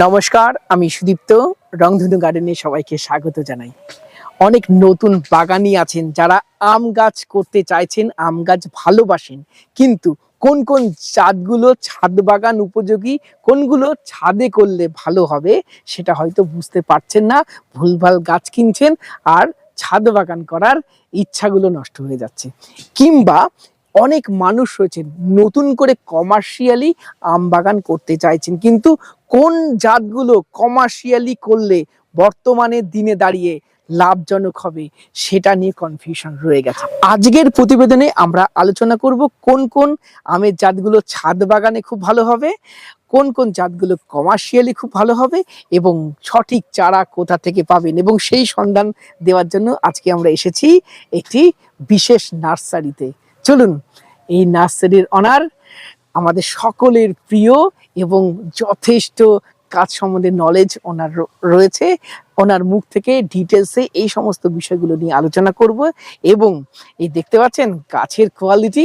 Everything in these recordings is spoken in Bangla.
নমস্কার, আমি সুদীপ্ত, রংধনু গার্ডেনে সবাইকে স্বাগত জানাই। অনেক নতুন বাগানি আছেন যারা আম গাছ করতে চাইছেন, আম গাছ ভালোবাসেন। কিন্তু কোন কোন জাতগুলো ছাদ বাগান উপযোগী, কোনগুলো ছাদে করলে ভালো হবে, সেটা হয়তো বুঝতে পারছেন না। ভুলভাল গাছ কিনছেন আর ছাদ বাগান করার ইচ্ছাগুলো নষ্ট হয়ে যাচ্ছে। কিংবা অনেক মানুষ রয়েছেন, নতুন করে কমার্শিয়ালি আম বাগান করতে চাইছেন। কিন্তু কোন জাতগুলো কমার্শিয়ালি করলে বর্তমানে দিনে দাঁড়িয়ে লাভজনক হবে, সেটা নিয়ে কনফিউশন রয়ে গেছে। আজকের প্রতিবেদনে আমরা আলোচনা করব কোন কোন আমের জাতগুলো ছাদ বাগানে খুব ভালো হবে, কোন কোন জাতগুলো কমার্শিয়ালি খুব ভালো হবে এবং সঠিক চারা কোথা থেকে পাবেন এবং সেই সন্ধান দেওয়ার জন্য আজকে আমরা এসেছি একটি বিশেষ নার্সারিতে। চলুন, এই নার্সারির অনার আমাদের সকলের প্রিয় এবং যথেষ্ট কাজ সম্বন্ধে নলেজ ওনার রয়েছে। ওনার মুখ থেকে ডিটেলসে এই সমস্ত বিষয়গুলো নিয়ে আলোচনা করব এবং এই দেখতে পাচ্ছেন গাছের কোয়ালিটি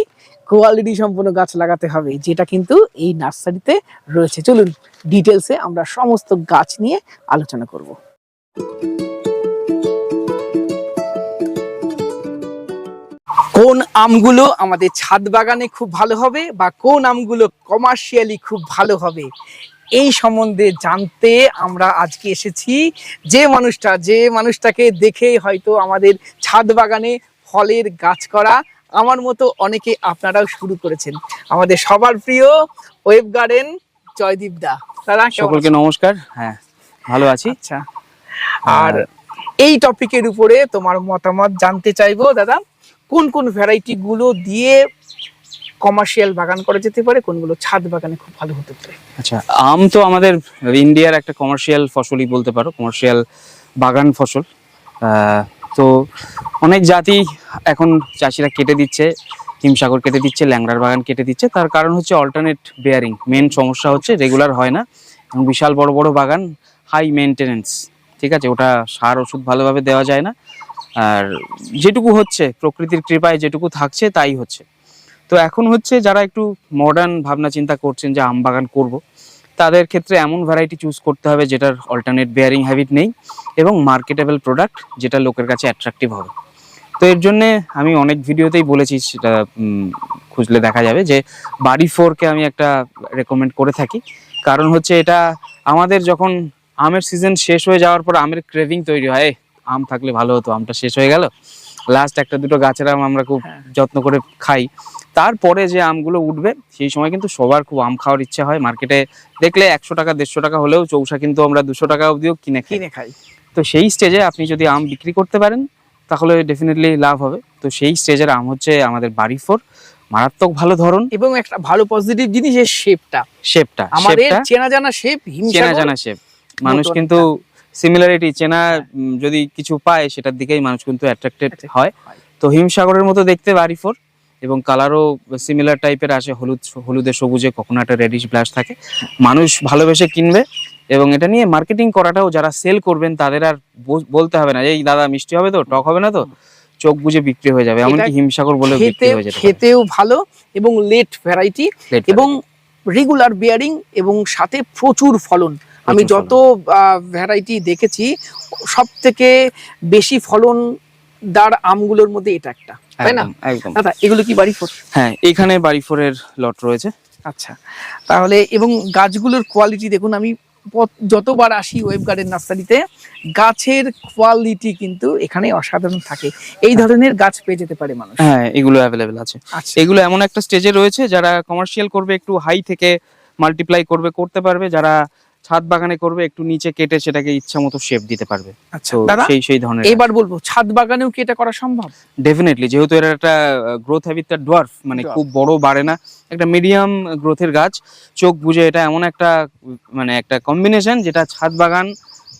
কোয়ালিটি সম্পন্ন গাছ লাগাতে হবে, যেটা কিন্তু এই নার্সারিতে রয়েছে। চলুন ডিটেলসে আমরা সমস্ত গাছ নিয়ে আলোচনা করব। কোন আমগুলো আমাদের ছাদ বাগানে খুব ভালো হবে বা কোন আমগুলো কমার্শিয়ালি খুব ভালো হবে? এই সম্বন্ধে জানতে আমরা আজকে এসেছি। যে মানুষটা যে মানুষটাকে দেখেই হয়তো আমাদের ছাদ বাগানে ফলের গাছ করা আমার মতো অনেকে আপনারাও শুরু করেছেন। আমাদের সবার প্রিয় ওয়েব গার্ডেন জয়দীপ দা। দাদা সকলকে নমস্কার। হ্যাঁ ভালো আছি। আচ্ছা। আর এই টপিকের উপরে তোমার মতামত জানতে চাইব দাদা। কোন কোন ভ্যারাইটি গুলো দিয়ে কমার্শিয়াল বাগান করা যেতে পারে, কোনগুলো ছাদ বাগানে খুব ভালো হতে পারে? আচ্ছা আম তো আমাদের ইন্ডিয়ার একটা কমার্শিয়াল ফসলই বলতে পারো কমার্শিয়াল বাগান ফসল। তো অনেক জাতি এখন চাষিরা কেটে দিচ্ছে হিমসাগর কেটে দিচ্ছে, ল্যাংড়ার বাগান কেটে দিচ্ছে, তার কারণ হচ্ছে অল্টারনেট বেয়ারিং মেন সমস্যা হচ্ছে রেগুলার হয় না। এবং বিশাল বড় বড় বাগান হাই মেনটেনেন্স ঠিক আছে? ওটা সার, ওষুধ ভালোভাবে দেওয়া যায় না। আর যেটুকু হচ্ছে প্রকৃতির কৃপায় যেটুকু থাকছে তাই হচ্ছে। তো এখন হচ্ছে যারা একটু মডার্ন ভাবনা চিন্তা করছেন যে আম বাগান করব তাদের ক্ষেত্রে এমন ভ্যারাইটি চুজ করতে হবে যেটার অল্টারনেট বেয়ারিং হ্যাবিট নেই এবং মার্কেটেবল প্রোডাক্ট যেটা লোকের কাছে অ্যাট্রাকটিভ হবে। তো এর জন্য আমি অনেক ভিডিওতেই বলেছি সেটা খুঁজলে দেখা যাবে যে বাড়ি ফোরকে আমি একটা রেকমেন্ড করে থাকি। কারণ হচ্ছে এটা আমাদের যখন আমের সিজন শেষ হয়ে যাওয়ার পর আমের ক্রেভিং তৈরি হয় "এ, আম থাকলে ভালো হতো আমটা শেষ হয়ে গেল। লাস্ট একটা দুটো গাছের আম আমরা খুব হ্যাঁ। যত্ন করে খাই। তারপরে যে আমগুলো উঠবে সেই সময় কিন্তু সবার খুব আম খাওয়ার ইচ্ছা হয়। মার্কেটে দেখলে একশো টাকা দেড়শো টাকা হলেও চৌষা কিন্তু আমরা দুশো টাকা অবধিও কিনে কিনে খাই। তো সেই স্টেজে আপনি যদি আম বিক্রি করতে পারেন তাহলে ডেফিনেটলি লাভ হবে। তো সেই স্টেজের আম হচ্ছে আমাদের বাড়ি ফোর। মারাত্মক ভালো ধরন। এবং একটা ভালো পজিটিভ জিনিস এর শেপটা শেপটা আমাদের চেনা জানা শেপ চেনা জানা শেপ মানুষ কিন্তু সিমিলারিটি চেনা। যদি কিছু পায় সেটার দিকেই মানুষ কিন্তু অ্যাট্রাক্টেড হয়। তো হিমসাগরের মতো দেখতে বাড়ি ফোর এবং কালারও সিমিলার টাইপের আসে হলুদ হলুদে সবুজে কখনো একটা রেডিশ ব্লাশ থাকে মানুষ ভালোবেসে কিনবে এবং এটা নিয়ে মার্কেটিং করাটাও যারা সেল করবেন তাদের আর বল- বলতে হবে না এই দাদা মিষ্টি হবে তো টক হবে না তো চোখ বুঝে বিক্রি হয়ে যাবে এমনকি হিমসাগর বলে বিক্রি হয়ে পারে। খেতেও ভালো এবং লেট ভ্যারাইটি এবং রেগুলার বিয়ারিং এবং সাথে প্রচুর ফলন আমি যত ভ্যারাইটি দেখেছি সব থেকে বেশি ফলন দার আমগুলোর মধ্যে এটা একটা তাই না? একদম, দাদা এগুলো কি বাড়ি ফোর? হ্যাঁ এখানে বাড়ি ফোরের লট রয়েছে। আচ্ছা তাহলে এবং গাছগুলোর কোয়ালিটি দেখুন আমি যতবার আসি ওয়েব গার্ডেন নার্সারিতে গাছের কোয়ালিটি কিন্তু এখানে অসাধারণ থাকে। এই ধরনের গাছ পেয়ে যেতে পারে মানুষ। হ্যাঁ এগুলো অ্যাভেলেবেল আছে। আচ্ছা। এগুলো এমন একটা স্টেজে রয়েছে যারা কমার্শিয়াল করবে একটু হাই থেকে মাল্টিপ্লাই করবে করতে পারবে যারা ছাদ বাগানে করবে একটু নিচে কেটে সেটাকে ইচ্ছা মতো শেপ দিতে পারবে। আচ্ছা সেই সেই ধরনের এবার বলব ছাদ বাগানেও কি এটা করা সম্ভব? ডেফিনেটলি যেহেতু এর একটা গ্রোথ হ্যাবিটটা ডোয়ার্ফ মানে খুব বড় বাড়ে না একটা মিডিয়াম গ্রোথের গাছ চোখ বুঝে এটা এমন একটা মানে একটা কম্বিনেশন যেটা ছাদ বাগান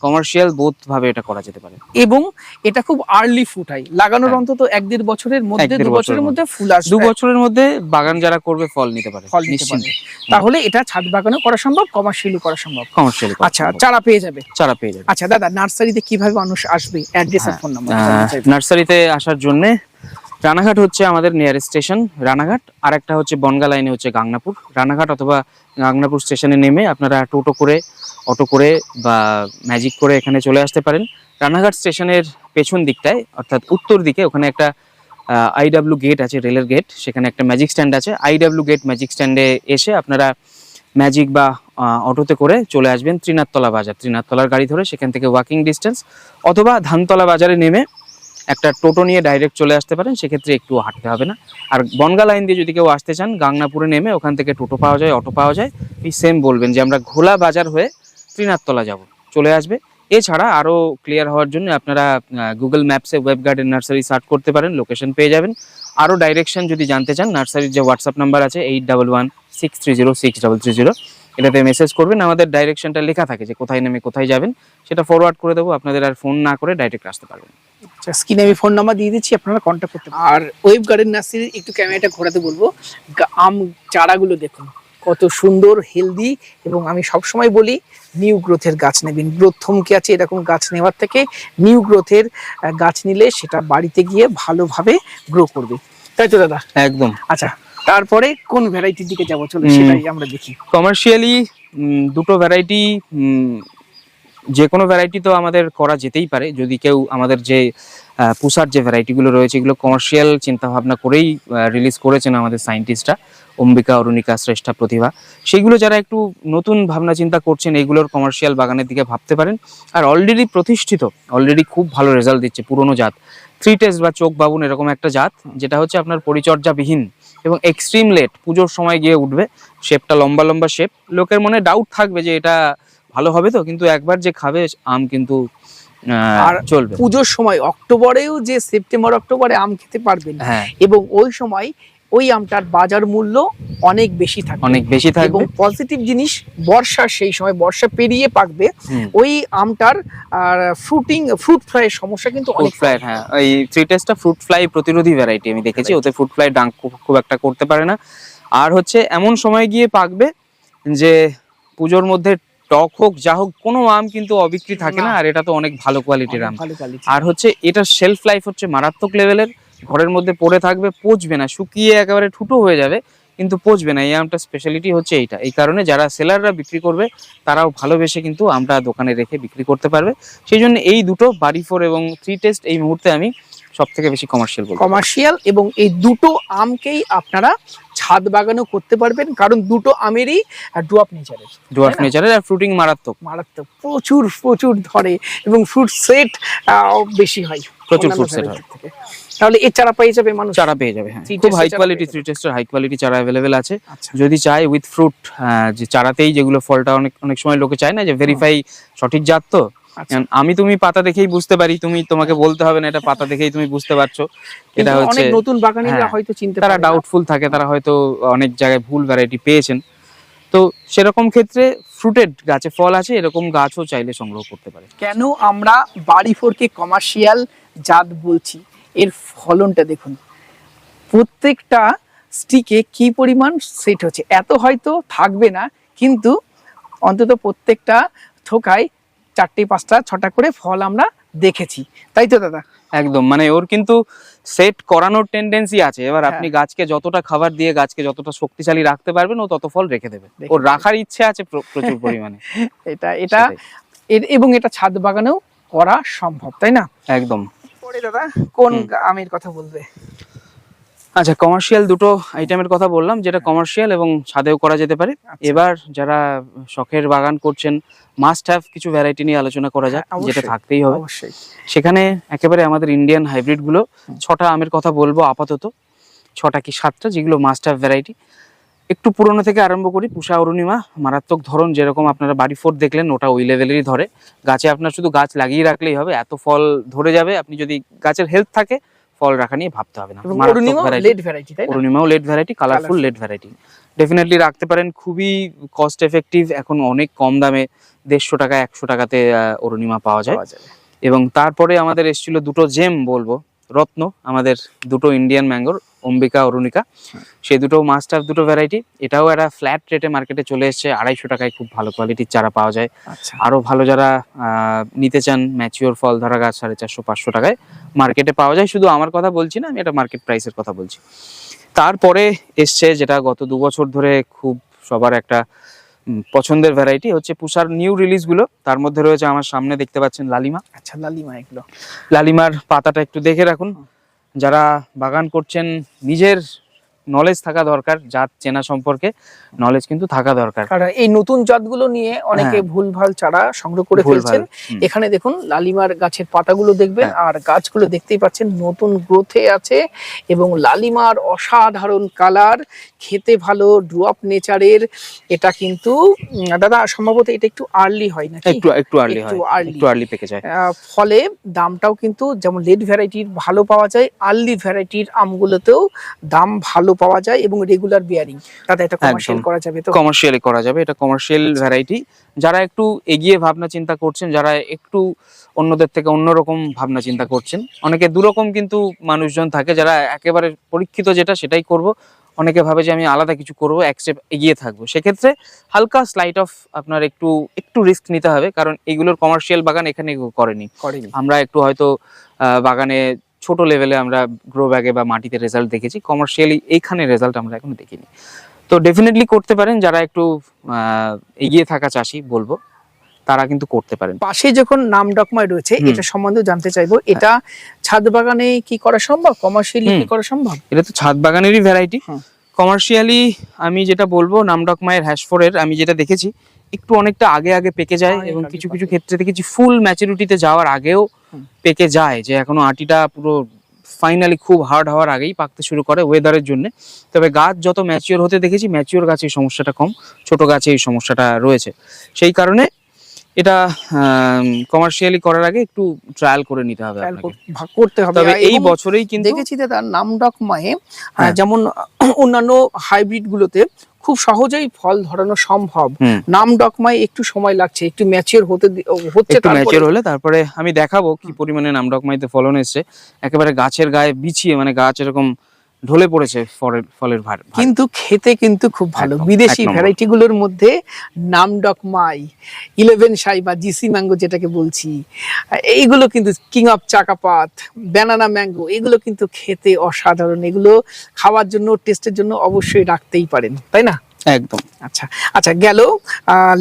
কমার্শিয়াল বোথ ভাবে এটা করা যেতে পারে। এবং এটা খুব আর্লি ফুটাই লাগানোর হ্যাঁ। অন্তত এক দেড় বছরের মধ্যে দু বছরের মধ্যে ফুল আসবে। দু বছরের মধ্যে বাগান যারা করবে ফল নিতে পারে ফল নিতে নিশ্চিন্তে। তাহলে এটা ছাদ বাগানেও করা সম্ভব কমার্শিয়ালি করা সম্ভব। কমার্শিয়াল আচ্ছা চারা পেয়ে যাবে। চারা পেয়ে যাবে। আচ্ছা দাদা নার্সারিতে কীভাবে মানুষ আসবে? অ্যাড্রেস আর ফোন নাম্বার নার্সারিতে আসার জন্য রানাঘাট হচ্ছে আমাদের নিয়ারেস্ট স্টেশন রানাঘাট। আর একটা হচ্ছে বনগা লাইনে হচ্ছে গাংনাপুর। রানাঘাট অথবা গাংনাপুর স্টেশনে নেমে আপনারা টোটো করে অটো করে বা ম্যাজিক করে এখানে চলে আসতে পারেন। রানাঘাট স্টেশনের পেছন দিকটায়, অর্থাৎ উত্তর দিকে, ওখানে একটা আইডাব্লিউ গেট আছে, রেলের গেট সেখানে একটা ম্যাজিক স্ট্যান্ড আছে। আইডাব্লিউ গেট ম্যাজিক স্ট্যান্ডে এসে আপনারা ম্যাজিক বা অটোতে করে চলে আসবেন ত্রিনাথতলা বাজার। ত্রিনাথতলার গাড়ি ধরে সেখান থেকে ওয়াকিং ডিস্টেন্স অথবা ধানতলা বাজারে নেমে একটা টোটো নিয়ে ডাইরেক্ট চলে আসতে পারেন, সেক্ষেত্রে একটু হাঁটতে হবে না। আর বনগা লাইন দিয়ে যদি কেউ আসতে চান, গাংনাপুরে নেমে ওখান থেকে টোটো পাওয়া যায়, অটো পাওয়া যায়, এই সেম বলবেন যে আমরা ঘোলা বাজার হয়ে ত্রিনাথতলা যাব। চলে আসবে। এছাড়া আরও ক্লিয়ার হওয়ার জন্য আপনারা গুগল ম্যাপসে ওয়েব গার্ডেন নার্সারি সার্চ করতে পারেন লোকেশন পেয়ে যাবেন। আরও ডাইরেকশন যদি জানতে চান নার্সারির যে হোয়াটসঅ্যাপ নাম্বার আছে eight double one six three zero six double three zero এটাতে মেসেজ করবেন। আমাদের ডাইরেকশনটা লেখা থাকে যে কোথায় নেমে কোথায় যাবেন। সেটা ফরওয়ার্ড করে দেবো আপনাদের আর ফোন না করে ডাইরেক্ট আসতে পারবেন। আচ্ছা স্ক্রিনে আমি ফোন নাম্বার দিয়ে দিচ্ছি আপনারা কন্ট্যাক্ট করতে পারেন। আর ওয়েব গার্ডেন নার্সারির একটু ক্যামেরাটা ঘোরাতে বলব। আম চারাগুলো দেখুন। কত সুন্দর হেলদি এবং আমি সবসময় বলি নিউ গ্রোথের গাছ নেবেন। গ্রোথ থমকে আছে এরকম গাছ নেওয়ার থেকে নিউ গ্রোথের গাছ নিলে সেটা বাড়িতে গিয়ে ভালোভাবে গ্রো করবে। তাই তো দাদা? একদম। আচ্ছা তারপরে কোন ভ্যারাইটির দিকে যাব? চলো সেটাই আমরা দেখি। কমার্শিয়ালি দুটো ভ্যারাইটি যে কোনো ভ্যারাইটি তো আমাদের করা যেতেই পারে। যদি কেউ আমাদের যে পুষার যে ভ্যারাইটিগুলো রয়েছে এগুলো কমার্শিয়াল চিন্তাভাবনা করেই রিলিজ করেছেন আমাদের সায়েন্টিস্টরা অম্বিকা অরুণিকা শ্রেষ্ঠা প্রতিভা সেগুলো যারা একটু নতুন ভাবনা চিন্তা করছেন এগুলোর কমার্শিয়াল বাগানের দিকে ভাবতে পারেন। আর অলরেডি প্রতিষ্ঠিত অলরেডি খুব ভালো রেজাল্ট দিচ্ছে পুরনো জাত। থ্রি টেস্ট বা চোখ বাবুন এরকম একটা জাত যেটা হচ্ছে আপনার পরিচর্যাবিহীন এবং এক্সট্রিম লেট পুজোর সময় গিয়ে উঠবে। শেপটা লম্বা লম্বা শেপ লোকের মনে ডাউট থাকবে যে এটা ভালো হবে তো কিন্তু একবার যে খাবে আম কিন্তু আর চলবে। পুজোর সময় অক্টোবরেও যে সেপ্টেম্বর অক্টোবরে আম খেতে পারবেন। হ্যাঁ। এবং ওই সময় ওই আমটার বাজার মূল্য অনেক বেশি থাকে অনেক বেশি থাকে এবং পজিটিভ জিনিস বর্ষা সেই সময় বর্ষা পেরিয়ে পাকবে। ওই আমটার ফ্রুটিং ফ্রুট ফ্রাইয়ের সমস্যা কিন্তু অনেক ফ্লাই হ্যাঁ। এই থ্রি টেস্টটা ফ্রুট ফ্লাই প্রতিরোধী ভ্যারাইটি আমি দেখেছি। ওতে ফ্রুট ফ্লাই ডাঙ্ক খুব- একটা করতে পারে না। আর হচ্ছে এমন সময় গিয়ে পাকবে যে পুজোর মধ্যে টক হোক যা হোক কোনো আম কিন্তু অবিক্রি থাকে না। আর এটা তো অনেক ভালো কোয়ালিটির আম। আর হচ্ছে এটা শেলফ লাইফ হচ্ছে মারাত্মক লেভেলের ঘরের মধ্যে পড়ে থাকবে পচবে না শুকিয়ে একেবারে ঠুটো হয়ে যাবে কিন্তু পচবে না। এই আমটা স্পেশালিটি হচ্ছে এইটা। এই কারণে যারা সেলাররা বিক্রি করবে তারাও ভালোবেসে কিন্তু আমটা দোকানে রেখে বিক্রি করতে পারবে। সেই জন্য এই দুটো বাড়ি ফোর এবং থ্রি টেস্ট এই মুহূর্তে আমি সব থেকে বেশি কমার্শিয়াল বলব। কমার্শিয়াল এবং এই দুটো আমকেই আপনারা ছাদ বাগানও করতে পারবেন কারণ দুটো আমেরই ডুয়াপ নেচারের ডুয়ার্ফ নেচারের আর ফ্রুটিং মারাত্মক। মারাত্মক। প্রচুর প্রচুর ধরে এবং ফ্রুট সেট বেশি হয়। প্রচুর ফ্রুট সেট থেকে। তাহলে এর চারা পেয়ে যাবে মানুষ। চারা পেয়ে যাবে হ্যাঁ। খুব হাই কোয়ালিটি থ্রি টেস্টের হাই কোয়ালিটি চারা অ্যাভেলেবেল আছে। আচ্ছা। যদি চায় উইথ ফ্রুট যে চারাতেই যেগুলো ফলটা অনেক অনেক সময় লোকে চায় না যে ভেরিফাই সঠিক জাত তো। আচ্ছা। আমি তুমি পাতা দেখেই বুঝতে পারি তুমি তোমাকে বলতে হবে না এটা পাতা দেখেই তুমি বুঝতে পারছ। এটা হচ্ছে অনেক নতুন বাগানিরা হ্যাঁ, হয়তো চিনতে তারা ডাউটফুল থাকে তারা হয়তো অনেক জায়গায় ভুল ভ্যারাইটি পেয়েছেন। তো সেরকম ক্ষেত্রে ফ্রুটেড গাছে ফল আছে এরকম গাছও চাইলে সংগ্রহ করতে পারে। কেন আমরা বাড়ি ফোরকে কমার্শিয়াল জাত বলছি? এর ফলনটা দেখুন। প্রত্যেকটা স্টিকে কি পরিমাণ সেট হচ্ছে? এত হয়তো থাকবে না কিন্তু অন্তত প্রত্যেকটা থোকায় চারটে পাঁচটা ছটা করে ফল আমরা দেখেছি। তাই তো দাদা? একদম মানে ওর কিন্তু সেট করানোর টেন্ডেন্সি আছে। এবার হ্যাঁ। আপনি গাছকে যতটা খাবার দিয়ে গাছকে যতটা শক্তিশালী রাখতে পারবেন ও তত ফল রেখে দেবে। ওর রাখার ইচ্ছে আছে প্রচুর পরিমাণে। এটা এটা এর- এবং এটা ছাদ বাগানেও করা সম্ভব তাই না? একদম। পরে দাদা। কোন আমের কথা বলবে? আচ্ছা কমার্শিয়াল দুটো আইটেমের কথা বললাম যেটা কমার্শিয়াল এবং ছাদেও করা যেতে পারে। আচ্ছা। এবার যারা শখের বাগান করছেন মাস্ট হ্যাভ কিছু ভ্যারাইটি নিয়ে আলোচনা করা যাক হ্যাঁ, যেটা থাকতেই হবে। অবশ্যই। সেখানে একেবারে আমাদের ইন্ডিয়ান হাইব্রিডগুলো ছটা আমের কথা বলব আপাতত। ছটা কি সাতটা যেগুলো মাস্ট হ্যাভ ভ্যারাইটি একটু পুরনো থেকে আরম্ভ করি। পুষা অরুণিমা মারাত্মক ধরন যেরকম আপনারা বাড়ি ফোর দেখলেন ওটা ওই লেভেলেরই ধরে। গাছে আপনার শুধু গাছ লাগিয়ে রাখলেই হবে এত ফল ধরে যাবে আপনি যদি গাছের হেলথ থাকে ফল রাখা নিয়ে ভাবতে হবে না। অরুণিমাও late variety colourful late variety definitely রাখতে পারেন খুবই কস্ট এফেক্টিভ এখন অনেক কম দামে দেড়শো টাকা একশো টাকাতে অরুণিমা পাওয়া যায়। এবং তারপরে আমাদের এসেছিল দুটো জেম বলব রত্ন আমাদের দুটো ইন্ডিয়ান ম্যাঙ্গোর অম্বিকা অরুণিকা। সেই দুটো মাস্ট হ্যাভ দুটো ভ্যারাইটি এটাও একটা ফ্ল্যাট রেটে মার্কেটে চলে এসেছে। আড়াইশো টাকায় খুব ভালো কোয়ালিটির চারা পাওয়া যায়। আচ্ছা। আরও ভালো যারা নিতে চান ম্যাচিওর ফল ধরা গাছ সাড়ে চারশো পাঁচশো টাকায় মার্কেটে পাওয়া যায়। শুধু আমার কথা বলছি না আমি এটা মার্কেট প্রাইসের কথা বলছি। তারপরে এসছে যেটা গত দু বছর ধরে খুব সবার একটা পছন্দের ভ্যারাইটি হচ্ছে পুষার নিউ রিলিজগুলো। তার মধ্যে রয়েছে আমার সামনে দেখতে পাচ্ছেন লালিমা। আচ্ছা লালিমা এগুলো। লালিমার পাতাটা একটু দেখে রাখুন। যারা বাগান করছেন নিজের নলেজ থাকা দরকার জাত চেনা সম্পর্কে নলেজ কিন্তু থাকা দরকার। কারণ এই নতুন জাতগুলো নিয়ে অনেকে হ্যাঁ। ভুলভাল চারা সংগ্রহ করে ফেলছেন। এখানে দেখুন লালিমার গাছের পাতাগুলো দেখবেন হ্যাঁ। আর গাছগুলো দেখতেই পাচ্ছেন নতুন গ্রোথে আছে এবং লালিমার অসাধারণ কালার খেতে ভালো ড্রপ নেচারের এটা কিন্তু দাদা সম্ভবত এটা একটু আর্লি হয় না একটু একটু আর্লি হয়। একটু আর্লি পেকে যায়। ফলে দামটাও কিন্তু যেমন লেট ভ্যারাইটির ভালো পাওয়া যায় আর্লি ভ্যারাইটির আমগুলোতেও দাম ভালো পাওয়া যায় এবং রেগুলার বিয়ারিং দাদা এটা কমার্শিয়াল করা যাবে তো? কমার্শিয়ালি করা যাবে এটা কমার্শিয়াল আচ্ছা। ভ্যারাইটি যারা একটু এগিয়ে ভাবনা চিন্তা করছেন যারা একটু অন্যদের থেকে অন্যরকম ভাবনা চিন্তা করছেন অনেকে দুরকম কিন্তু মানুষজন থাকে যারা একেবারে পরীক্ষিত যেটা সেটাই করব। অনেকে ভাবে যে আমি আলাদা কিছু করব এক স্টেপ এগিয়ে থাকব। সেক্ষেত্রে হালকা স্লাইট অফ আপনার একটু একটু রিস্ক নিতে হবে কারণ এগুলোর কমার্শিয়াল বাগান এখানে করেনি। করেনি। আমরা একটু হয়তো আহ, বাগানে ছোট লেভেলে আমরা গ্রো ব্যাগে বা মাটিতে রেজাল্ট দেখেছি। কমার্শিয়ালি এইখানে রেজাল্ট আমরা এখনও দেখিনি। তো ডেফিনেটলি করতে পারেন যারা একটু এগিয়ে থাকা চাষি বলব তারা কিন্তু করতে পারেন। পাশে যখন নাম ডকমায় রয়েছে এটা সম্বন্ধে জানতে চাইব। এটা ছাদ বাগানে কি করা সম্ভব? কমার্শিয়ালি কি করা সম্ভব? এটা তো ছাদ বাগানেরই ভ্যারাইটি কমার্শিয়ালি আমি যেটা বলব নামডক মায়ের হ্যাশফোরের আমি যেটা দেখেছি একটু অনেকটা আগে আগে পেকে যায় এবং কিছু কিছু ক্ষেত্রে দেখেছি ফুল ম্যাচুরিটিতে যাওয়ার আগেও পেকে যায় যে এখনও আটিটা পুরো ফাইনালি খুব হার্ড হওয়ার আগেই পাকতে শুরু করে ওয়েদারের জন্য। তবে গাছ যত ম্যাচিওর হতে দেখেছি ম্যাচিওর গাছে এই সমস্যাটা কম ছোট গাছে এই সমস্যাটা রয়েছে। সেই কারণে এটা কমার্শিয়ালি করার আগে একটু ট্রায়াল করে নিতে হবে করতে হবে। তবে এই বছরেই কিন্তু দেখেছি দাদা নাম ডকমায়ে আহ, হ্যাঁ। যেমন অন্যান্য হাইব্রিড গুলোতে খুব সহজেই ফল ধরানো সম্ভব। নাম ডকমায় একটু সময় লাগছে একটু ম্যাচিওর হতে হচ্ছে তারপরে- ম্যাচিওর হলে তারপরে আমি দেখাবো কি পরিমাণে নামডকমাইতে ফলন এসছে। একেবারে গাছের গায়ে বিছিয়ে মানে গাছ এরকম ঢলে পড়েছে ফলের ফলের ভার কিন্তু খেতে কিন্তু খুব ভালো। বিদেশি এক নম্বর। ভ্যারাইটি গুলোর মধ্যে নাম ডকমাই ইলেভেন সাই বা জিসি ম্যাঙ্গো যেটাকে বলছি এইগুলো কিন্তু কিং অফ চাকাপাত ব্যানানা ম্যাঙ্গো এগুলো কিন্তু খেতে অসাধারণ। এগুলো খাওয়ার জন্য টেস্টের জন্য অবশ্যই রাখতেই পারেন তাই না? একদম। আচ্ছা আচ্ছা গেল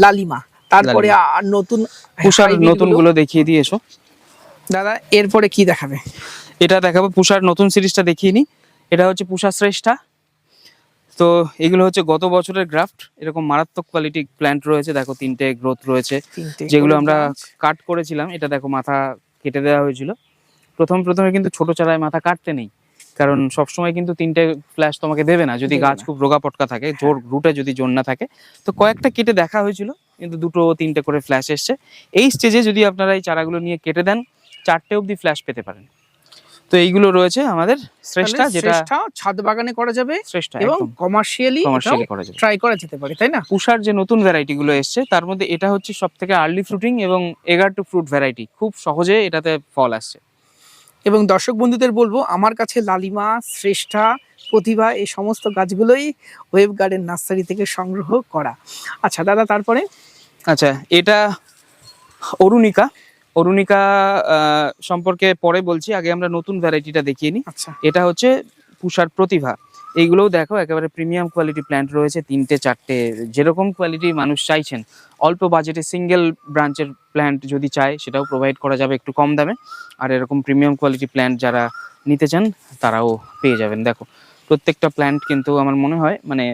লালিমা। তারপরে নতুন পুষার নতুনগুলো দেখিয়ে দিয়ে এসো দাদা এরপরে কি দেখাবে? এটা দেখাবো পুষার নতুন সিরিজটা দেখিয়ে নি। এটা হচ্ছে পুষা শ্রেষ্ঠা। তো এগুলো হচ্ছে গত বছরের গ্রাফট। এরকম মারাত্মক কোয়ালিটি প্ল্যান্ট রয়েছে। দেখো তিনটে গ্রোথ রয়েছে। যেগুলো আমরা কাট করেছিলাম এটা দেখো মাথা কেটে দেওয়া হয়েছিল। প্রথম প্রথমে কিন্তু ছোট চারায় মাথা কাটতে নেই। কারণ সবসময় কিন্তু তিনটে ফ্ল্যাশ তোমাকে দেবে না। যদি গাছ খুব রোগা পটকা থাকে জোর রুটে যদি জোর না থাকে। তো কয়েকটা কেটে দেখা হয়েছিল কিন্তু দুটো তিনটে করে ফ্ল্যাশ এসছে। এই স্টেজে যদি আপনারা এই চারাগুলো নিয়ে কেটে দেন চারটে অবধি ফ্ল্যাশ পেতে পারেন। তো এইগুলো রয়েছে আমাদের শ্রেষ্ঠা যেটা ছাদ বাগানে করা যাবে শ্রেষ্ঠা এবং কমার্শিয়ালি কমার্শিয়ালি করা যাবে। ট্রাই করা যেতে পারে তাই না? পুষার যে নতুন ভ্যারাইটি গুলো এসছে তার মধ্যে এটা হচ্ছে সব থেকে আর্লি ফ্রুটিং এবং এগার টু ফ্রুট ভ্যারাইটি খুব সহজে এটাতে ফল আসছে। এবং দর্শক বন্ধুদের বলব আমার কাছে লালিমা শ্রেষ্ঠা প্রতিভা এই সমস্ত গাছগুলোই ওয়েব গার্ডেন নার্সারি থেকে সংগ্রহ করা। আচ্ছা দাদা তারপরে? আচ্ছা এটা অরুণিকা। অরুণিকা সম্পর্কে পরে বলছি আগে আমরা নতুন ভ্যারাইটিটা দেখিয়ে নিই। আচ্ছা। এটা হচ্ছে পুষার প্রতিভা। এইগুলোও দেখো একেবারে প্রিমিয়াম কোয়ালিটি প্ল্যান্ট রয়েছে তিনটে চারটে যেরকম কোয়ালিটি মানুষ চাইছেন। অল্প বাজেটে সিঙ্গেল ব্রাঞ্চের প্ল্যান্ট যদি চায় সেটাও প্রোভাইড করা যাবে একটু কম দামে। আর এরকম প্রিমিয়াম কোয়ালিটি প্ল্যান্ট যারা নিতে চান তারাও পেয়ে যাবেন। দেখো প্রত্যেকটা প্ল্যান্ট কিন্তু আমার মনে হয় মানে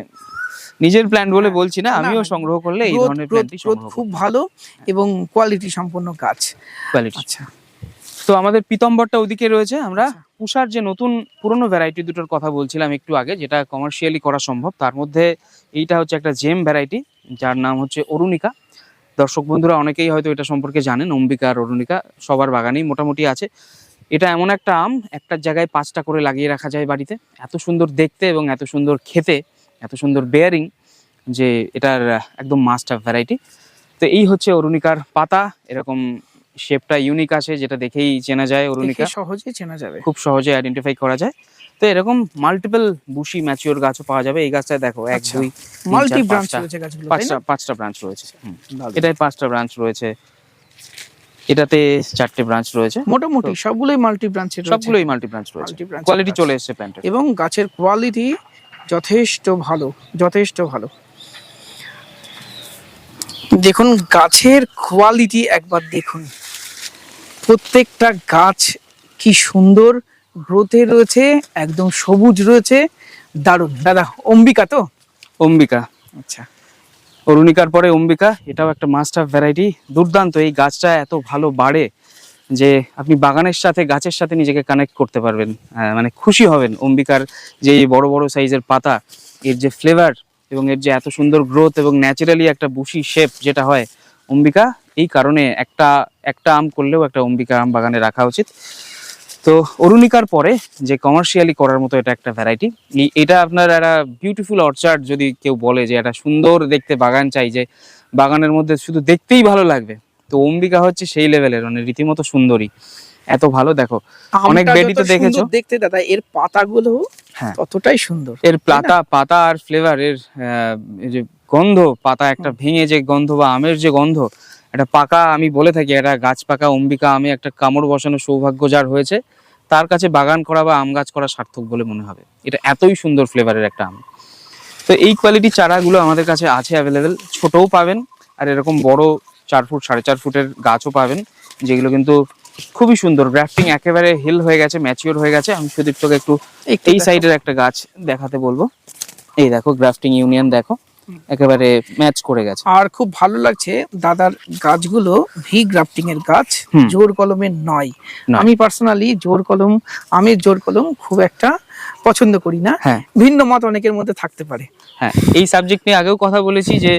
নিজের প্ল্যান বলে হ্যাঁ। বলছি না আমিও সংগ্রহ করলে এই ধরনের সংগ্রহ খুব ভালো এবং কোয়ালিটি সম্পন্ন গাছ। কোয়ালিটি আচ্ছা। তো আমাদের পিতম্বরটা ওদিকে রয়েছে আমরা আচ্ছা। পুষার যে নতুন পুরনো ভ্যারাইটি দুটোর কথা বলছিলাম একটু আগে যেটা কমার্শিয়ালি করা সম্ভব তার মধ্যে এইটা হচ্ছে একটা জেম ভ্যারাইটি যার নাম হচ্ছে অরুণিকা। দর্শক বন্ধুরা অনেকেই হয়তো এটা সম্পর্কে জানেন অম্বিকা আর অরুণিকা সবার বাগানেই মোটামুটি আছে। এটা এমন একটা আম একটা জায়গায় পাঁচটা করে লাগিয়ে রাখা যায় বাড়িতে। এত সুন্দর দেখতে এবং এত সুন্দর খেতে এত সুন্দর বেয়ারিং যে এটার একদম মাস্ট ভ্যারাইটি তো এই হচ্ছে অরুণিকার পাতা এরকম শেপটা ইউনিক আছে যেটা দেখেই চেনা যায় অরুণিকা। সহজে চেনা যাবে। খুব সহজে আইডেন্টিফাই করা যায়। তো এরকম মাল্টিপল বুশি ম্যাচিওর গাছও পাওয়া যাবে। এই গাছটা দেখো এক আচ্ছা। দুই মাল্টি ব্রাঞ্চ পাঁচটা। রয়েছে গাছগুলো পাঁচটা পাঁচটা ব্রাঞ্চ রয়েছে। এটাই পাঁচটা ব্রাঞ্চ রয়েছে। এটাতে চারটে ব্রাঞ্চ রয়েছে। মোটামুটি সবগুলোই মাল্টি ব্রাঞ্চের সবগুলোই মাল্টি ব্রাঞ্চ রয়েছে। কোয়ালিটি চলে এসেছে প্যান্টের। এবং গাছের কোয়ালিটি যথেষ্ট ভালো যথেষ্ট ভালো। দেখুন গাছের কোয়ালিটি একবার দেখুন। প্রত্যেকটা গাছ কি সুন্দর গ্রোথে রয়েছে একদম সবুজ রয়েছে দারুণ। দাদা অম্বিকা তো? অম্বিকা। আচ্ছা। অরুণিকার পরে অম্বিকা এটাও একটা মাস্টার ভ্যারাইটি দুর্দান্ত এই গাছটা এত ভালো বাড়ে। যে আপনি বাগানের সাথে, গাছের সাথে নিজেকে কানেক্ট করতে পারবেন। মানে খুশি হবেন। অম্বিকার যে বড় বড় সাইজের পাতা, এর যে ফ্লেভার এবং এর যে এত সুন্দর গ্রোথ এবং ন্যাচারালি একটা বুশি শেপ যেটা হয়, অম্বিকা, এই কারণে একটা একটা আম করলেও একটা অম্বিকা আম বাগানে রাখা উচিত। তো অরুণিকার পরে যে কমার্শিয়ালি করার মতো এটা একটা ভ্যারাইটি এটা আপনার একটা বিউটিফুল অর্চার্ড যদি কেউ বলে যে একটা সুন্দর দেখতে বাগান চাই যে, বাগানের মধ্যে শুধু দেখতেই ভালো লাগবে। তো অম্বিকা হচ্ছে সেই লেভেলের মানে রীতিমতো সুন্দরী। এত ভালো দেখো অনেক বেডি তো দেখেছ? দেখতে দাদা এর পাতাগুলো হ্যাঁ। ততটাই সুন্দর এর পাতা পাতা আর ফ্লেভার এর যে গন্ধ পাতা একটা ভেঙে যে গন্ধ বা আমের যে গন্ধ একটা পাকা আমি বলে থাকি একটা গাছ পাকা অম্বিকা আমি একটা কামড় বসানো সৌভাগ্য যার হয়েছে তার কাছে বাগান করা বা আম গাছ করা সার্থক বলে মনে হবে। এটা এতই সুন্দর ফ্লেভারের একটা আম। তো এই কোয়ালিটি চারাগুলো আমাদের কাছে আছে অ্যাভেলেবেল ছোটও পাবেন আর এরকম বড় চার ফুট সাড়ে চার ফুটের গাছও পাবেন যেগুলো কিন্তু খুবই সুন্দর। গ্রাফটিং একেবারে হিল হয়ে গেছে ম্যাচিওর হয়ে গেছে। আমি সুদীপ্তকে একটু একটু এই। সাইডের একটা গাছ দেখাতে বলব। এই দেখো গ্রাফটিং ইউনিয়ন দেখো একেবারে ম্যাচ করে গেছে। আর খুব ভালো লাগছে দাদার গাছগুলো ভি গ্রাফটিং এর গাছ জোর কলমের নয়। নয়। আমি পার্সোনালি জোর কলম আমি জোর কলম খুব একটা পছন্দ করি না। হ্যাঁ। ভিন্ন মত অনেকের মধ্যে থাকতে পারে। হ্যাঁ এই সাবজেক্ট নিয়ে আগেও কথা বলেছি যে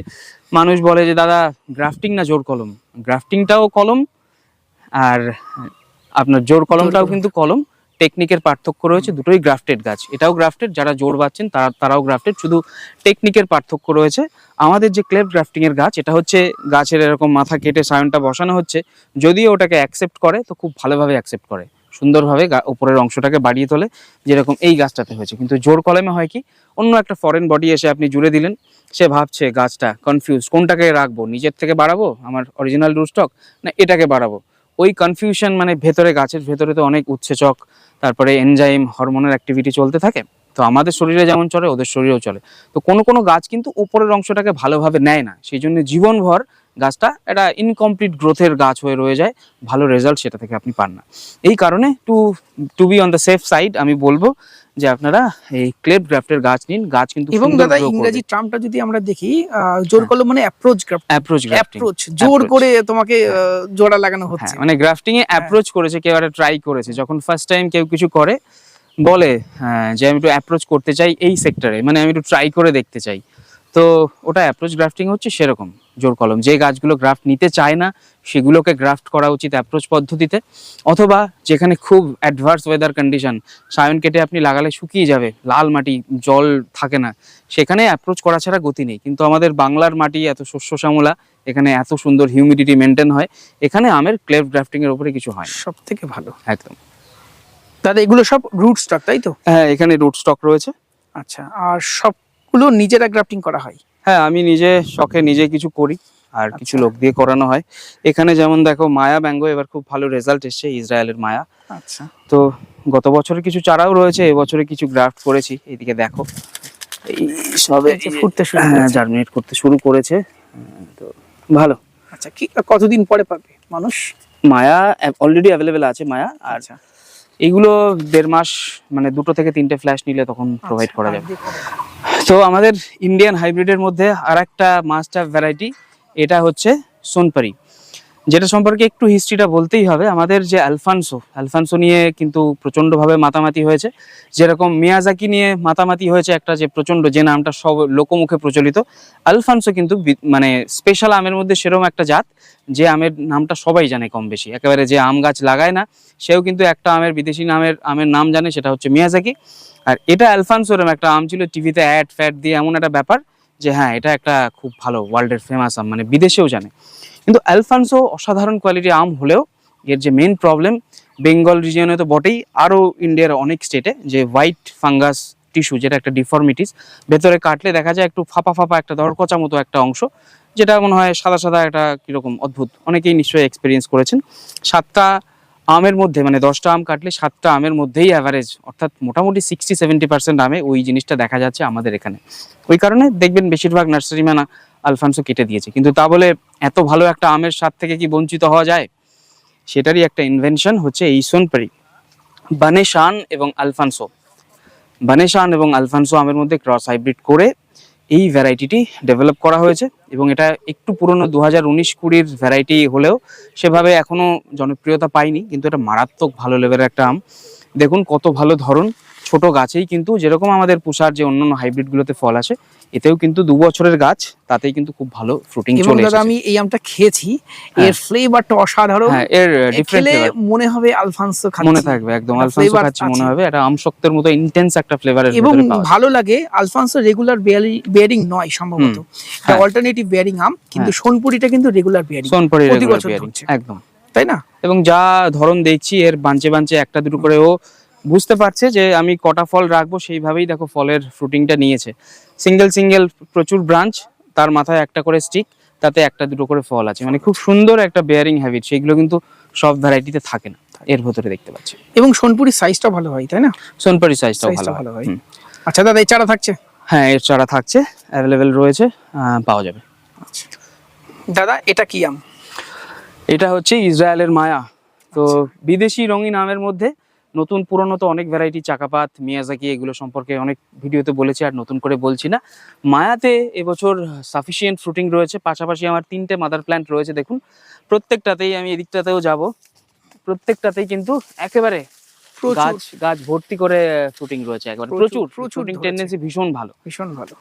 মানুষ বলে যে দাদা গ্রাফটিং না জোর কলম? গ্রাফটিংটাও কলম আর আপনার জোর কলমটাও কিন্তু কলম। টেকনিকের পার্থক্য রয়েছে দুটোই গ্রাফটেড গাছ। এটাও গ্রাফটেড যারা জোর বাচ্ছেন তারা তারাও গ্রাফটেড শুধু টেকনিকের পার্থক্য রয়েছে। আমাদের যে ক্লেপ গ্রাফটিং এর গাছ এটা হচ্ছে গাছের এরকম মাথা কেটে সায়নটা বসানো হচ্ছে। যদিও ওটাকে অ্যাকসেপ্ট করে তো খুব ভালোভাবে অ্যাকসেপ্ট করে। সুন্দরভাবে উপরের অংশটাকে বাড়িয়ে তোলে, যেরকম এই গাছটাতে হয়েছে। কিন্তু জোর কলমে হয় কি? অন্য একটা ফরেন বডি এসে আপনি জুড়ে দিলেন, সে ভাবছে, গাছটা কনফিউজ কোনটাকে রাখব? নিজের থেকে বাড়াবো? আমার অরিজিনাল রুস্টক না, এটাকে বাড়াবো? ওই কনফিউশন মানে ভেতরে, গাছের ভেতরে তো অনেক উৎসেচক, তারপরে এনজাইম হরমোনের অ্যাক্টিভিটি চলতে থাকে। তো আমাদের শরীরে যেমন চলে, ওদের শরীরেও চলে। তো কোনো কোনো গাছ কিন্তু উপরের অংশটাকে ভালোভাবে নেয় না। সেই জন্য জীবনভর গাছটা একটা ইনকমপ্লিট গ্রোথের গাছ হয়ে রয়ে যায় ভালো রেজাল্ট সেটা থেকে আপনি পান না। এই কারণে to to be on the safe side আমি বলব যে আপনারা এই ক্লেপ গ্রাফটের গাছ নিন গাছ কিন্তু এবং দাদা ইংরেজি টার্মটা যদি আমরা দেখি জোর হ্যাঁ। কলম মানে approach graft approach grafting approach জোর করে তোমাকে আহ, জোড়া লাগানো হ্যাঁ হচ্ছে। মানে গ্রাফটিং এ অ্যাপ্রোচ করেছে কেউ একটা ট্রাই করেছে। যখন ফার্স্ট টাইম কেউ কিছু করে বলে হ্যাঁ, যে আমি একটু অ্যাপ্রোচ করতে চাই এই সেক্টরে মানে আমি একটু ট্রাই করে দেখতে চাই। তো ওটা অ্যাপ্রোচ গ্রাফটিং হচ্ছে সেরকম জোর কলম। যে গাছগুলো গ্রাফট নিতে চায় না সেগুলোকে গ্রাফট করা উচিত অ্যাপ্রোচ পদ্ধতিতে। অথবা যেখানে খুব অ্যাডভার্স ওয়েদার কন্ডিশন সায়ন কেটে আপনি লাগালে শুকিয়ে যাবে লাল মাটি জল থাকে না। সেখানে অ্যাপ্রোচ করা ছাড়া গতি নেই। কিন্তু আমাদের বাংলার মাটি এত শস্য শ্যামলা এখানে এত সুন্দর হিউমিডিটি মেনটেন হয় এখানে আমের ক্লেভ গ্রাফটিং এর উপরে কিছু হয় সব থেকে ভালো। একদম। দাদা এগুলো সব রুট স্টক তাই তো? হ্যাঁ এখানে রুট স্টক রয়েছে। আচ্ছা আর সবগুলো নিজেরা গ্রাফটিং করা হয়। হ্যাঁ আমি নিজে শখে নিজে কিছু করি আর কিছু আচ্ছা। লোক দিয়ে করানো হয়। এখানে যেমন দেখো মায়া ব্যাঙ্গো এবার খুব ভালো রেজাল্ট এসছে ইসরায়েলের মায়া। আচ্ছা। তো গত বছরে কিছু চারাও রয়েছে এবছরে কিছু গ্রাফট করেছি এদিকে দেখো। এই সবে ফুটতে শুরু হ্যাঁ। জার্মিনেট করতে শুরু করেছে তো ভালো। আচ্ছা কি কতদিন পরে পাবে মানুষ? মায়া অলরেডি অ্যাভেলেবেল আছে মায়া আচ্ছা। এইগুলো দেড় মাস মানে দুটো থেকে তিনটে ফ্ল্যাশ নিলে তখন প্রোভাইড আচ্ছা, করা যাবে। তো আমাদের ইন্ডিয়ান হাইব্রিডের মধ্যে আর একটা মাস্টার ভ্যারাইটি এটা হচ্ছে সোনপারি। যেটা সম্পর্কে একটু হিস্ট্রিটা বলতেই হবে, আমাদের যে অ্যালফানসো অ্যালফানসো নিয়ে কিন্তু প্রচণ্ডভাবে মাতামাতি হয়েছে। যেরকম মিয়াজাকি নিয়ে মাতামাতি হয়েছে একটা যে প্রচণ্ড, যে নামটা সব লোকমুখে প্রচলিত আলফানসো কিন্তু মানে স্পেশাল আমের মধ্যে সেরকম একটা জাত, যে আমের নামটা সবাই জানে কম বেশি একেবারে যে আম গাছ লাগায় না, সেও কিন্তু একটা আমের, বিদেশি নামের, আমের নাম জানে, সেটা হচ্ছে মিয়াজাকি আর এটা অ্যালফানসোরম একটা আম ছিল, টিভিতে অ্যাড ফ্যাড দিয়ে এমন একটা ব্যাপার, যে হ্যাঁ এটা একটা খুব ভালো ওয়ার্ল্ডের ফেমাস আম মানে বিদেশেও জানে। কিন্তু অ্যালফানসো অসাধারণ কোয়ালিটি আম হলেও এর যে মেন প্রবলেম বেঙ্গল রিজিয়নে তো বটেই। আরও ইন্ডিয়ার অনেক স্টেটে যে হোয়াইট ফাঙ্গাস টিস্যু যেটা একটা ডিফর্মিটিস ভেতরে কাটলে দেখা যায় একটু ফাঁপা ফাঁপা একটা দরকচা মতো একটা অংশ, যেটা মনে হয় সাদা সাদা একটা কীরকম অদ্ভুত। অনেকেই নিশ্চয়ই এক্সপিরিয়েন্স করেছেন। সাতটা আমের মধ্যে মানে দশটা আম কাটলে সাতটা আমের মধ্যেই অ্যাভারেজ অর্থাৎ মোটামুটি সিক্সটি সেভেন্টি পার্সেন্ট আমে ওই জিনিসটা দেখা যাচ্ছে আমাদের এখানে। ওই কারণে দেখবেন বেশিরভাগ নার্সারি ম্যান আলফানসো কেটে দিয়েছে। কিন্তু তা বলে এত ভালো একটা আমের স্বাদ থেকে কি বঞ্চিত হওয়া যায়? সেটারই একটা ইনভেনশন হচ্ছে এই সোনপারি বানেশান এবং আলফানসো। বানেশান এবং আলফানসো আমের মধ্যে ক্রস হাইব্রিড করে এই ভ্যারাইটিটি ডেভেলপ করা হয়েছে এবং এটা একটু পুরনো দু হাজার উনিশ কুড়ির ভ্যারাইটি হলেও সেভাবে এখনও জনপ্রিয়তা পায়নি, কিন্তু এটা মারাত্মক ভালো লেভেলের একটা আম। দেখুন কত ভালো ধরন। ছোট গাছেই কিন্তু যেরকম আমাদের পুষার যে অন্যান্য হাইব্রিড গুলোতে ফল আসে এতেও কিন্তু দু বছরের গাছ তাতেই কিন্তু খুব ভালো ফ্রুটিং চলে এসেছে। আমি এই আমটা খেয়েছি। হ্যাঁ। এর ফ্লেভারটা অসাধারণ। হ্যাঁ এর ডিফারেন্ট মনে হবে আলফানসো খাচ্ছি। মনে থাকবে একদম আলফানসো খাচ্ছি মনে হবে। এটা আমশক্তের মতো ইন্টেন্স একটা ফ্লেভারের এবং। ভালো লাগে আলফানসো রেগুলার বেয়ারিং নয় সম্ভবত। এটা হ্যাঁ। অল্টারনেটিভ বেয়ারিং আম কিন্তু সোনপুরিটা কিন্তু রেগুলার বেয়ারিং সোনপুরি বছর bearing, একদম। তাই না? এবং যা ধরন দেখছি এর বাঞ্চে বাঞ্চে একটা দুটো করে ও বুঝতে পারছে যে আমি কটা ফল রাখব সেইভাবেই দেখো ফলের ফ্রুটিংটা নিয়েছে। সিঙ্গেল সিঙ্গেল প্রচুর ব্রাঞ্চ তার মাথায় একটা করে স্টিক তাতে একটা দুটো করে ফল আছে। মানে খুব সুন্দর একটা বেয়ারিং হ্যাবিট সেগুলো কিন্তু সব ভ্যারাইটিতে থাকে না এর ভেতরে দেখতে পাচ্ছি। এবং সোনপুরি সাইজটা ভালো হয় তাই না? সোনপুরি সাইজটা ভালো হয়। আচ্ছা দাদা এই চারা থাকছে? হ্যাঁ এর চারা থাকছে অ্যাভেলেবেল রয়েছে পাওয়া যাবে। দাদা এটা কি আম? এটা হচ্ছে ইসরায়েলের মায়া। তো বিদেশি রঙিন আমের মধ্যে নতুন পুরনো তো অনেক ভ্যারাইটি চাকাপাত মিয়াজাকি এগুলো সম্পর্কে অনেক ভিডিওতে বলেছি আর নতুন করে বলছি না। মায়াতে এবছর সাফিসিয়েন্ট ফ্রুটিং রয়েছে পাশাপাশি আমার তিনটে মাদার প্ল্যান্ট রয়েছে দেখুন। প্রত্যেকটাতেই আমি এদিকটাতেও যাব। প্রত্যেকটাতেই কিন্তু একেবারে গাছ গাছ ভর্তি করে ফ্রুটিং রয়েছে একবার। প্রচুর, ফ্রুটিং টেন্ডেন্সি ভীষণ ভালো। ভীষণ ভালো।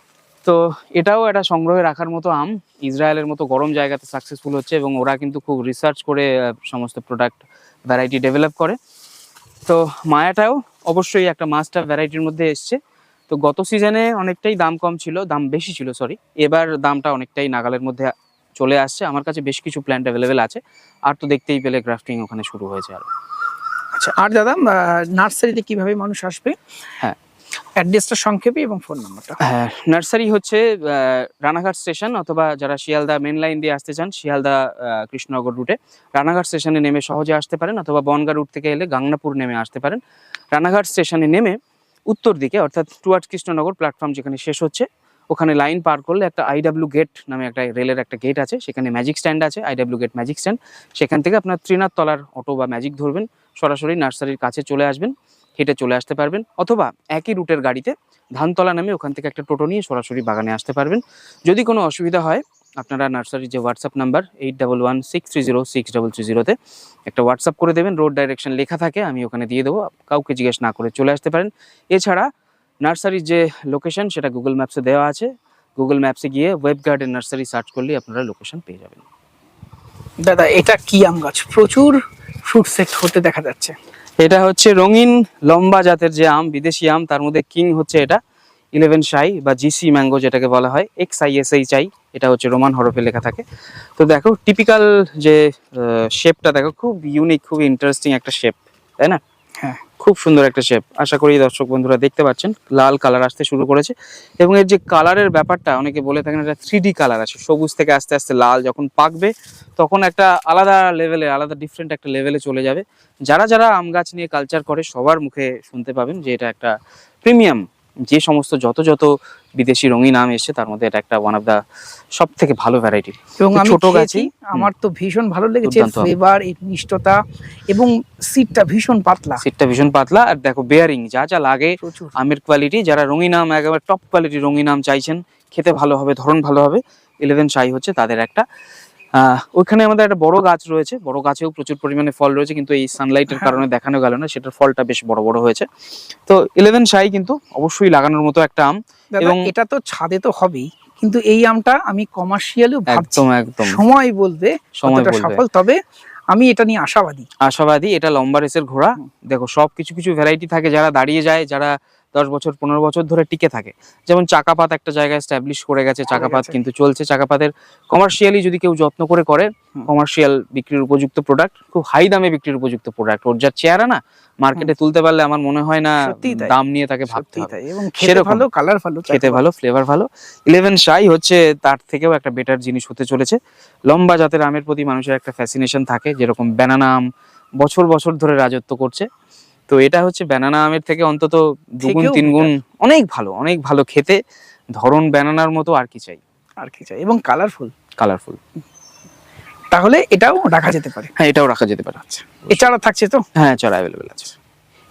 তো এটাও একটা সংগ্রহে রাখার মতো আম। ইসরায়েলের মতো গরম জায়গাতে সাকসেসফুল হচ্ছে এবং ওরা কিন্তু খুব রিসার্চ করে সমস্ত প্রোডাক্ট ভ্যারাইটি ডেভেলপ করে। তো মায়াটাও অবশ্যই একটা মাছটা ভ্যারাইটির মধ্যে এসছে। তো গত সিজনে অনেকটাই দাম কম ছিল দাম বেশি ছিল সরি এবার দামটা অনেকটাই নাগালের মধ্যে চলে আসছে। আমার কাছে বেশ কিছু প্ল্যান্ট অ্যাভেলেবেল আছে। আর তো দেখতেই পেলে গ্রাফটিং ওখানে শুরু হয়েছে আর। আচ্ছা আর দাদা নার্সারিতে কীভাবে মানুষ আসবে? হ্যাঁ। অ্যাড্রেসটা সংক্ষেপে এবং ফোন নাম্বারটা। হ্যাঁ নার্সারি হচ্ছে রানাঘাট স্টেশন অথবা যারা শিয়ালদা মেন লাইন দিয়ে আসতে চান, শিয়ালদা কৃষ্ণনগর রুটে, রানাঘাট স্টেশনে নেমে সহজে আসতে পারেন অথবা বনগা রুট থেকে এলে গাংনাপুর নেমে আসতে পারেন। রানাঘাট স্টেশনে নেমে উত্তর দিকে, অর্থাৎ টুয়ার্ডস কৃষ্ণনগর প্ল্যাটফর্ম যেখানে শেষ হচ্ছে, ওখানে লাইন পার করলে একটা আইডাব্লিউ গেট নামে একটা রেলের একটা গেট আছে, সেখানে ম্যাজিক স্ট্যান্ড আছে আইডাব্লিউ গেট ম্যাজিক স্ট্যান্ড সেখান থেকে আপনার ত্রিনাথ তলার অটো বা ম্যাজিক ধরবেন, সরাসরি নার্সারির কাছে চলে আসবেন। হেঁটে চলে আসতে পারবেন অথবা একই রুটের গাড়িতে ধানতলা নামে ওখান থেকে একটা টোটো নিয়ে সরাসরি বাগানে আসতে পারবেন। যদি কোনো অসুবিধা হয়, আপনারা নার্সারির যে WhatsApp number eight double one six three zero six double three জিরোতে একটা হোয়াটসঅ্যাপ করে দেবেন। রোড ডাইরেকশন লেখা থাকে, আমি ওখানে দিয়ে দেবো। কাউকে জিজ্ঞেস না করে চলে আসতে পারেন। এছাড়া নার্সারির যে লোকেশন সেটা গুগল ম্যাপসে দেওয়া আছে। গুগল ম্যাপসে গিয়ে ওয়েব গার্ডেন নার্সারি সার্চ করলে আপনারা লোকেশন পেয়ে যাবেন। দাদা, এটা কি আম গাছ? প্রচুর ফ্রুট সেট হতে দেখা যাচ্ছে। এটা হচ্ছে রঙিন লম্বা জাতের যে আম, বিদেশি আম, তার মধ্যে কিং হচ্ছে এটা, ইলেভেন সাই বা জিসি ম্যাঙ্গো যেটাকে বলা হয়, এক্স আই এস এইচ চাই এটা হচ্ছে রোমান হরফে লেখা থাকে। তো দেখো টিপিক্যাল যে শেপটা দেখো, খুব ইউনিক খুব ইন্টারেস্টিং একটা শেপ তাই না? খুব সুন্দর একটা শেপ আশা করি দর্শক বন্ধুরা দেখতে পাচ্ছেন, লাল কালার আসতে শুরু করেছে। এবং এর যে কালারের ব্যাপারটা, অনেকে বলে থাকেন এটা থ্রি কালার আছে, সবুজ থেকে আস্তে আস্তে লাল যখন পাকবে, তখন একটা আলাদা লেভেলে আলাদা ডিফারেন্ট একটা লেভেলে চলে যাবে। যারা যারা আম গাছ নিয়ে কালচার করে, সবার মুখে শুনতে পাবেন যে এটা একটা প্রিমিয়াম যে সমস্ত যত যত বিদেশি রঙিন আম এসছে তার মধ্যে এটা একটা ওয়ান অফ দা সব থেকে ভালো ভ্যারাইটি এবং আমি ছোট গাছি আমার তো ভীষণ ভালো লেগেছে। ফ্লেভার এর মিষ্টতা এবং সিটটা ভীষণ পাতলা। সিটটা ভীষণ পাতলা আর দেখো বেয়ারিং যা যা লাগে আমের কোয়ালিটি যারা রঙিন আম একেবারে টপ কোয়ালিটি রঙিন আম চাইছেন খেতে ভালো হবে ধরন ভালো হবে ইলেভেন শাই হচ্ছে তাদের একটা ওইখানে আমাদের একটা বড় গাছ রয়েছে। বড় গাছেও প্রচুর পরিমাণে ফল রয়েছে কিন্তু এই সানলাইটের হ্যাঁ। কারণে দেখানো গেল না সেটার ফলটা বেশ বড় বড় হয়েছে। তো ইলেভেন শাই কিন্তু অবশ্যই লাগানোর মতো একটা আম এবং- এটা তো ছাদে তো হবেই কিন্তু এই আমটা আমি কমার্শিয়ালও একদম একদম। সময় বলবে সময় কতটা বলবে। সফল তবে আমি এটা নিয়ে আশাবাদী। আশাবাদী এটা লম্বা রেসের ঘোড়া। দেখো সব কিছু কিছু ভ্যারাইটি থাকে যারা দাঁড়িয়ে যায় যারা দশ বছর পনেরো বছর ধরে টিকে থাকে। যেমন চাকাপাত একটা জায়গায় স্ট্যাবলিশ করে গেছে চাকাপাত কিন্তু চলছে। চাকাপাতের কমার্শিয়ালি যদি কেউ যত্ন করে করে কমার্শিয়াল বিক্রির উপযুক্ত প্রোডাক্ট খুব হাই দামে বিক্রির উপযুক্ত প্রোডাক্ট ওর যার চেহারা না মার্কেটে তুলতে পারলে আমার মনে হয় না দাম নিয়ে তাকে ভাবতে হবে। এবং খেতে। ভালো কালার ভালো খেতে ভালো ফ্লেভার ভালো। ইলেভেন শাই হচ্ছে তার থেকেও একটা বেটার জিনিস হতে চলেছে। লম্বা জাতের আমের প্রতি মানুষের একটা ফ্যাসিনেশন থাকে যেরকম ব্যানানা আম বছর বছর ধরে রাজত্ব করছে। তো এটা হচ্ছে ব্যানানা আমের থেকে অন্তত দুগুণ থেকেও তিন গুণ অনেক ভালো অনেক ভালো খেতে। ধরন ব্যানানার মতো আর কি চাই। আর কি চাই এবং কালারফুল কালারফুল তাহলে এটাও রাখা যেতে পারে। হ্যাঁ এটাও রাখা যেতে পারে। আচ্ছা এছাড়া থাকছে তো? হ্যাঁ চারা অ্যাভেলেবেল আছে।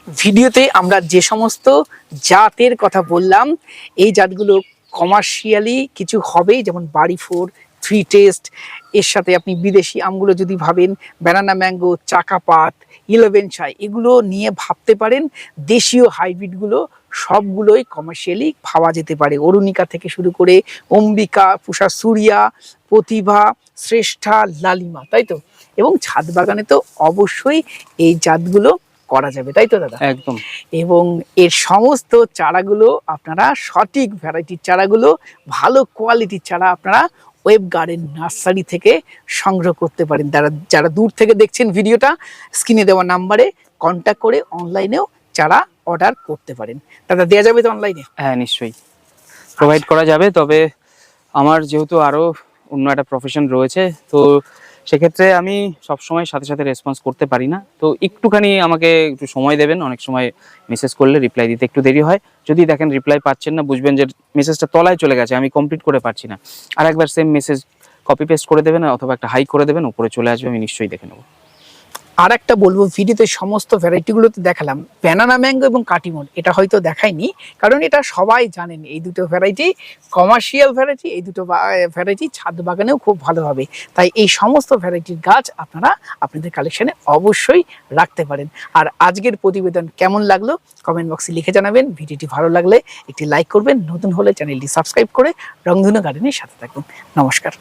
ভিডিওতে আমরা যে সমস্ত জাতের কথা বললাম এই জাতগুলো কমার্শিয়ালি কিছু হবে যেমন বাড়ি ফোর থ্রি টেস্ট এর সাথে আপনি বিদেশি আমগুলো যদি ভাবেন ব্যানানা ম্যাঙ্গো চাকাপাত ইলেভেন ছাই এগুলো নিয়ে ভাবতে পারেন দেশীয় হাইব্রিডগুলো সবগুলোই কমার্শিয়ালি ভাবা যেতে পারে। অরুণিকা থেকে শুরু করে অম্বিকা পুষা সুরিয়া প্রতিভা শ্রেষ্ঠা লালিমা তাই তো? এবং ছাদ বাগানে তো অবশ্যই এই জাতগুলো করা যাবে তাই তো দাদা? একদম। এবং এর সমস্ত চারাগুলো আপনারা সঠিক ভ্যারাইটির চারাগুলো ভালো কোয়ালিটির চারা আপনারা ওয়েব গার্ডেন নার্সারি থেকে সংগ্রহ করতে পারেন। যারা যারা দূর থেকে দেখছেন ভিডিওটা, স্ক্রিনে দেওয়া নাম্বারে কন্ট্যাক্ট করে অনলাইনেও চারা অর্ডার করতে পারেন। দাদা দেওয়া যাবে তো অনলাইনে হ্যাঁ নিশ্চয়ই। প্রোভাইড করা যাবে, তবে আমার যেহেতু আরও অন্য একটা প্রফেশন রয়েছে, তো সেক্ষেত্রে আমি সব সময় সাথে সাথে রেসপন্স করতে পারি না। তো একটুখানি আমাকে একটু সময় দেবেন, অনেক সময় মেসেজ করলে রিপ্লাই দিতে একটু দেরি হয়। যদি দেখেন রিপ্লাই পাচ্ছেন না, বুঝবেন যে মেসেজটা তলায় চলে গেছে, আমি কমপ্লিট করে পারছি না। আর একবার সেম মেসেজ কপি পেস্ট করে দেবেন, অথবা একটা হাই করে দেবেন, উপরে চলে আসবে, আমি নিশ্চয়ই দেখে নেব। আর একটা বলব, ভিডিওতে সমস্ত ভ্যারাইটিগুলোতে দেখালাম। ব্যানানা ম্যাঙ্গো এবং কাটিমন এটা হয়তো দেখাইনি, কারণ এটা সবাই জানেন, এই দুটো ভ্যারাইটি কমার্শিয়াল ভ্যারাইটি এই দুটো ভ্যারাইটি ছাদ বাগানেও খুব ভালো হবে। তাই এই সমস্ত ভ্যারাইটির গাছ আপনারা আপনাদের কালেকশানে অবশ্যই রাখতে পারেন। আর আজকের প্রতিবেদন কেমন লাগল কমেন্ট বক্সে লিখে জানাবেন। ভিডিওটি ভালো লাগলে একটি লাইক করবেন, নতুন হলে চ্যানেলটি সাবস্ক্রাইব করে রংধনু গার্ডেনের সাথে থাকুন। নমস্কার।